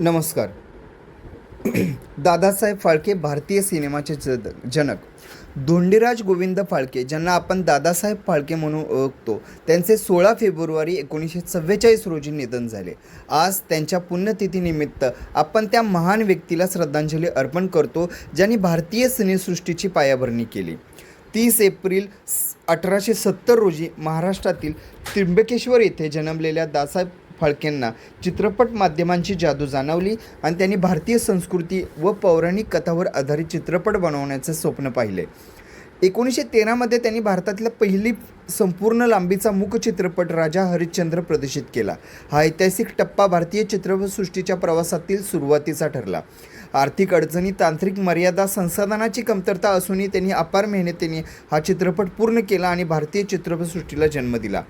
नमस्कार. दादासाहेब फाळके भारतीय सिनेमाचे जद जनक. धोंडीराज गोविंद फाळके ज्यांना आपण दादासाहेब फाळके म्हणून ओळखतो त्यांचे सोळा फेब्रुवारी एकोणीसशे चव्वेचाळीस रोजी निधन झाले. आज त्यांच्या पुण्यतिथीनिमित्त आपण त्या महान व्यक्तीला श्रद्धांजली अर्पण करतो ज्यांनी भारतीय सिनेसृष्टीची पायाभरणी केली. तीस एप्रिल अठराशे सत्तर रोजी महाराष्ट्रातील त्र्यंबकेश्वर येथे जन्मलेल्या दासाहेब फाळकेंना चित्रपट माध्यमांची जादू जाणवली आणि त्यांनी भारतीय संस्कृती व पौराणिक कथावर आधारित चित्रपट बनवण्याचे स्वप्न पाहिले. एकोणीसशे तेरामध्ये त्यांनी भारतातल्या पहिली संपूर्ण लांबीचा मूक चित्रपट राजा हरिश्चंद्र प्रदर्शित केला. हा ऐतिहासिक टप्पा भारतीय चित्रपटसृष्टीच्या प्रवासातील सुरुवातीचा ठरला. आर्थिक अडचणी तांत्रिक मर्यादा संसाधनाची कमतरता असूनही त्यांनी अपार मेहनतीने हा चित्रपट पूर्ण केला आणि भारतीय चित्रपटसृष्टीला जन्म दिला.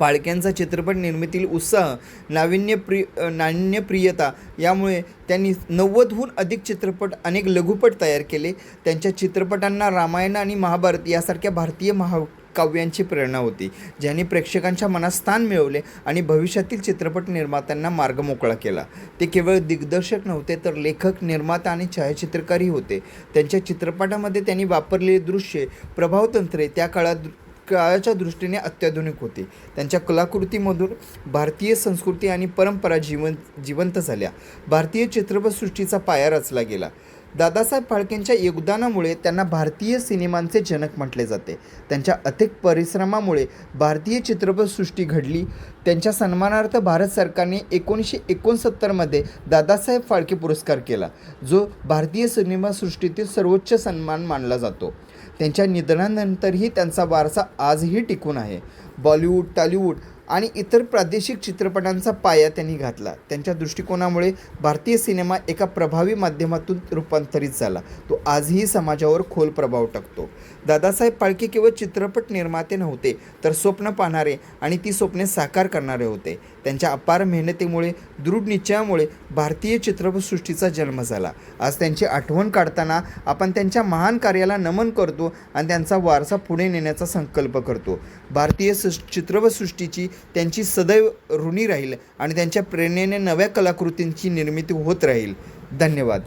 फाळक्यांचा चित्रपट निर्मितील उत्साह नाविन्यप्रिय नाविन्यप्रियता यामुळे त्यांनी नव्वदहून अधिक चित्रपट अनेक लघुपट तयार केले. त्यांच्या चित्रपटांना रामायण आणि महाभारत यासारख्या भारतीय महाकाव्यांची प्रेरणा होती ज्यांनी प्रेक्षकांच्या मनात स्थान मिळवले आणि भविष्यातील चित्रपट निर्मात्यांना मार्ग मोकळा केला. ते केवळ दिग्दर्शक नव्हते तर लेखक निर्माता आणि छायाचित्रकारही होते. त्यांच्या चित्रपटामध्ये त्यांनी वापरलेली दृश्ये प्रभावतंत्रे त्या काळात काळाच्या दृष्टीने अत्याधुनिक होते. त्यांच्या कलाकृतीमधून भारतीय संस्कृती आणि परंपरा जीवन जिवंत झाल्या. भारतीय चित्रपटसृष्टीचा पाया रचला गेला. दादासाहेब फाळकेंच्या योगदानामुळे त्यांना भारतीय सिनेमांचे जनक म्हटले जाते. त्यांच्या अथक परिश्रमामुळे भारतीय चित्रपटसृष्टी घडली. त्यांच्या सन्मानार्थ भारत सरकारने एकोणीसशे एकोणसत्तरमध्ये दादासाहेब फाळके पुरस्कार केला जो भारतीय सिनेमासृष्टीतील सर्वोच्च सन्मान मानला जातो. त्यांच्या निधनानंतरही त्यांचा वारसा आजही टिकून आहे. बॉलिवूड टॉलिवूड आणि इतर प्रादेशिक चित्रपटांचा पाया त्यांनी घातला. त्यांच्या दृष्टिकोनामुळे भारतीय सिनेमा एका प्रभावी माध्यमातून रूपांतरित झाला. तो आजही समाजावर खोल प्रभाव टाकतो. दादासाहेब फाळके केवळ चित्रपट निर्माते नव्हते तर स्वप्न पाहणारे आणि ती स्वप्ने साकार करणारे होते. त्यांच्या अपार मेहनतीमुळे दृढ निश्चयामुळे भारतीय चित्रपटसृष्टीचा जन्म झाला. आज त्यांची आठवण काढताना आपण त्यांच्या महान कार्याला नमन करतो आणि त्यांचा वारसा पुढे नेण्याचा संकल्प करतो. भारतीय सृ चित्रपटसृष्टीची त्यांची सदैव ऋणी राहील आणि त्यांच्या प्रेरणेने नव्या कलाकृतींची निर्मिती होत राहील. धन्यवाद.